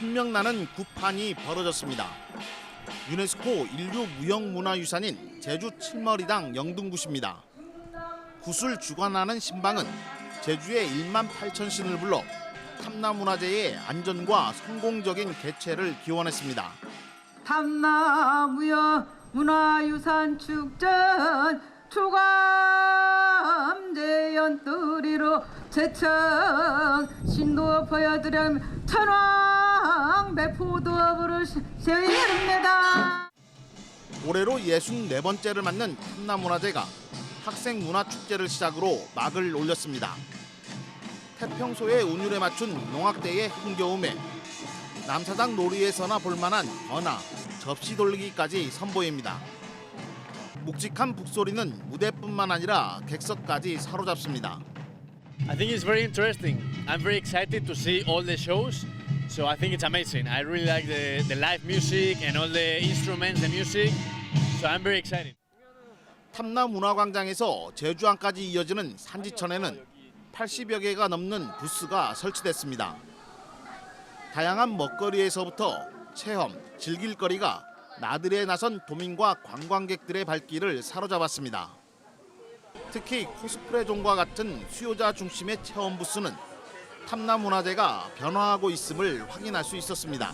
신명나는 구판이 벌어졌습니다. 유네스코 인류 무형문화유산인 제주 칠머리당 영등굿입니다. 굿을 주관하는 신방은 제주의 1만 8천 신을 불러 탐나문화재의 안전과 성공적인 개최를 기원했습니다. 탐나무여 문화유산 축전 초감제연뚜리로 제청 신도 보여드렴 천왕 배포도업으로 세입니다. 올해로 64번째를 맞는 탐나문화제가 학생문화축제를 시작으로 막을 올렸습니다. 태평소의 운율에 맞춘 농악대의 흥겨움에 남사장 놀이에서나 볼만한 변화, 접시 돌리기까지 선보입니다. 묵직한 북소리는 무대뿐만 아니라 객석까지 사로잡습니다. I think it's very interesting. I'm very excited to see all the shows. So I think it's amazing. I really like the, the live music and all the instruments, the music. So I'm very excited. 탐나 문화광장에서 제주항까지 이어지는 산지천에는 80여 개가 넘는 부스가 설치됐습니다. 다양한 먹거리에서부터 체험, 즐길 거리가 나들이에 나선 도민과 관광객들의 발길을 사로잡았습니다. 특히 코스프레 존과 같은 수요자 중심의 체험 부스는 탐나 문화재가 변화하고 있음을 확인할 수 있었습니다.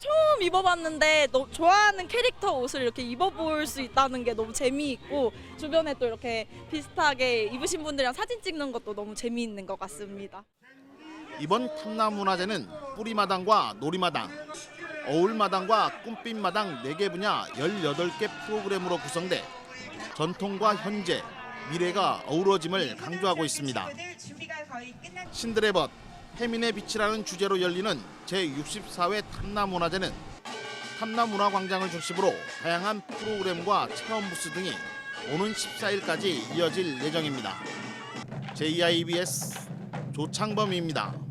처음 입어봤는데 너 좋아하는 캐릭터 옷을 이렇게 입어볼 수 있다는 게 너무 재미있고 주변에 또 이렇게 비슷하게 입으신 분들이랑 사진 찍는 것도 너무 재미있는 것 같습니다. 이번 탐나 문화제는 뿌리마당과 놀이마당, 어울마당과 꿈빛마당 4개 분야 18개 프로그램으로 구성돼 전통과 현재, 미래가 어우러짐을 강조하고 있습니다. 신들의 벗, 해민의 빛이라는 주제로 열리는 제64회 탐나문화제는 탐나문화광장을 중심으로 다양한 프로그램과 체험 부스 등이 오는 14일까지 이어질 예정입니다. JIBS 조창범입니다.